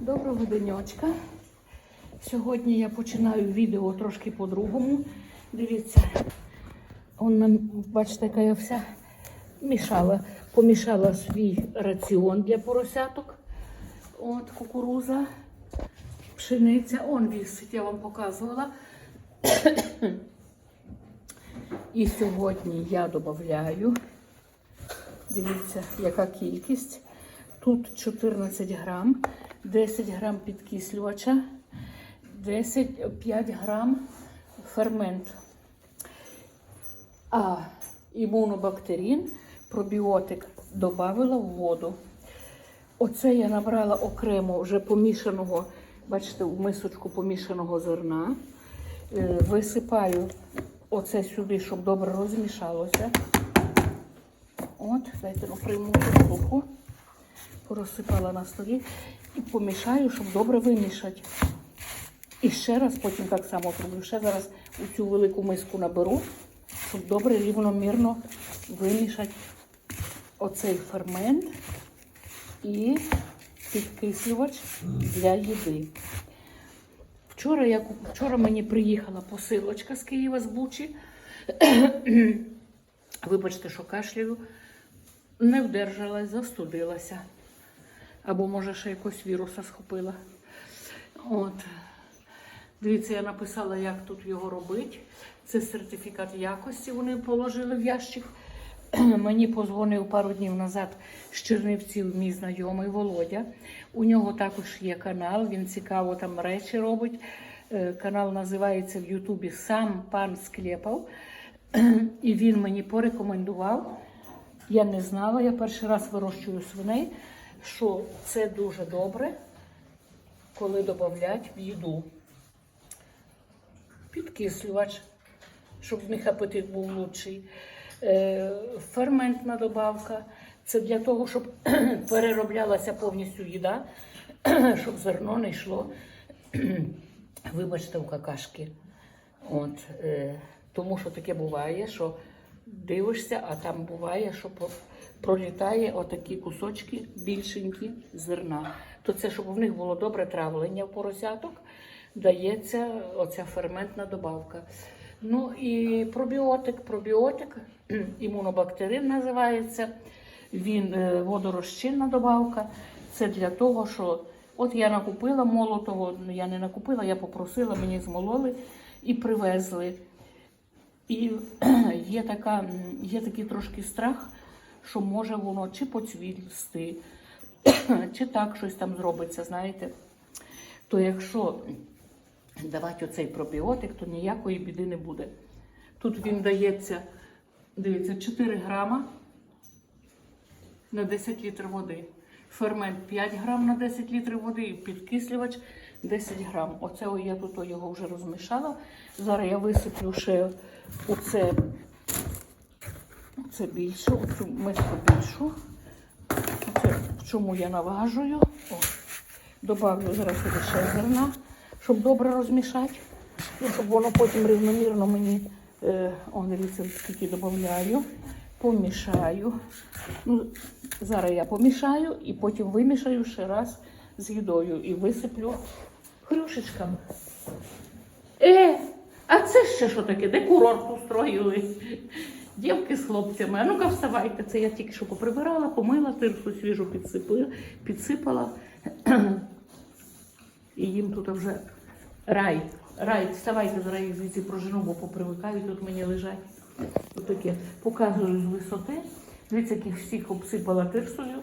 Доброго денечка. Сьогодні я починаю відео трошки по-другому. Дивіться, он бачите, яка я вся мішала. Помішала свій раціон для поросяток. От кукуруза, пшениця. Он вісить, я вам показувала. І сьогодні я додаю. Дивіться, яка кількість. Тут 14 грам, 10 грам підкислювача, 10, 5 грам фермент. А імунобактерин, пробіотик додавила в воду. Оце я набрала окремо вже помішаного, бачите, в мисочку помішаного зерна. Е, Висипаю оце сюди, щоб добре розмішалося. От, дайте ну, прийму руку, порозсипала на столі і помішаю, щоб добре вимішати. І ще раз потім так само зроблю. Ще зараз у цю велику миску наберу, щоб добре рівномірно вимішати оцей фермент і підкислювач для їди. Вчора, я, вчора мені приїхала посилочка з Києва з Бучі. Вибачте, що кашляю. Не вдержалась, застудилася. Або, може, ще якось віруса схопила. От. Дивіться, я написала, як тут його робити. Це сертифікат якості. Вони положили в ящик. Мені позвонив пару днів назад з Чернівців мій знайомий Володя. У нього також є канал, він цікаво там речі робить. Е, Канал називається в Ютубі Сам пан Склєпав. І він мені порекомендував. Я не знала, я перший раз вирощую свиней, що це дуже добре, коли додавлять в їду. Підкислювач, щоб в них апетит був лучший. Е, ферментна добавка. Це для того, щоб перероблялася повністю їда, щоб зерно не йшло, вибачте, в какашки. От, е, тому що таке буває, що дивишся, а там буває, що пролітає отакі кусочки більшенькі зерна. То це, щоб в них було добре травлення в поросяток, дається оця ферментна добавка. Ну і пробіотик, пробіотик, імунобактерин називається. Він е, водорозчинна добавка. Це для того, що от я накупила молотого, ну, я не накупила, я попросила, мені змололи і привезли. І є, така, є такий трошки страх, що може воно чи поцвісти, чи так щось там зробиться, знаєте. То якщо давати оцей пробіотик, то ніякої біди не буде. Тут він дається, дивіться, 4 грама на 10 літрів води. Фермент 5 грам на 10 літрів води підкислювач 10 грам. Оце о- я тут о його вже розмішала. Зараз я висиплю ще оце, оце більше, оцю миску більшу. Оце чому я наважую. О, добавлю зараз ще зерна, щоб добре розмішати. Ну, щоб воно потім рівномірно мені, е, он, дивіться, додаю, помішаю. Ну, зараз я помішаю і потім вимішаю ще раз з їдою і висиплю хрюшечками. Е, а це ще що таке? Де курорт устроїли? Дівки з хлопцями. А ну-ка вставайте. Це я тільки що поприбирала, помила, тирсу свіжу підсипала. І їм тут вже рай. Рай, вставайте, зараз їх звідси прожену, бо попривикають, тут мені лежать. Отаке. Показую з висоти. Дивіться, яких всіх обсипала тирсою.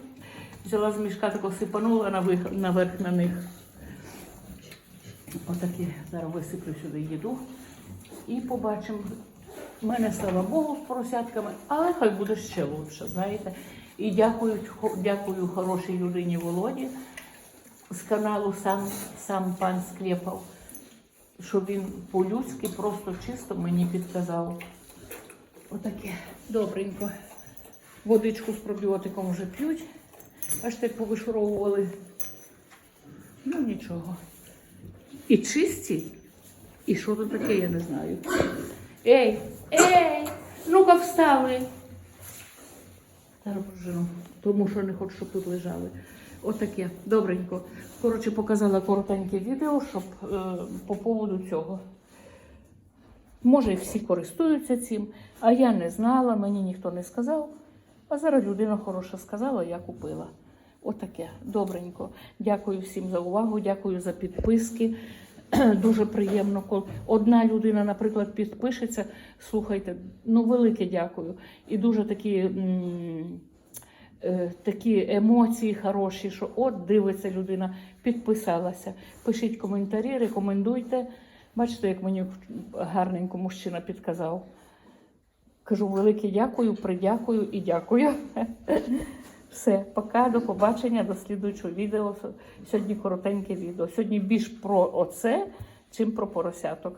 Взяла з мішка тако сипанула наверх, наверх на них. Отакі зараз висиплю сюди їду. І побачимо. У мене, слава Богу, з поросятками, але хай буде ще лучше, знаєте. І дякую, дякую хорошій людині Володі з каналу сам, сам пан Склєпав, що він по-людськи просто чисто мені підказав. Отаке добренько. Водичку з пробіотиком вже п'ють. Аж так повишуровували. Ну нічого. І чисті. І що тут таке, я не знаю. Ей, ей, ну-ка встали. Зараз пожену, тому що не хочу, щоб тут лежали. Отаке, добренько. Коротше, показала коротеньке відео, щоб е, по поводу цього. Може, всі користуються цим, а я не знала, мені ніхто не сказав. А зараз людина хороша сказала, я купила. Отаке, добренько. Дякую всім за увагу, дякую за підписки. Дуже приємно, коли одна людина, наприклад, підпишеться. Слухайте, ну велике дякую. І дуже такі, е, такі емоції хороші, що от дивиться людина, підписалася. Пишіть коментарі, рекомендуйте. Бачите, як мені гарненько мужчина підказав. Кажу велике дякую, придякую і дякую. Все, пока, до побачення, до слідуючого відео. Сьогодні коротеньке відео. Сьогодні більш про оце, чим про поросяток.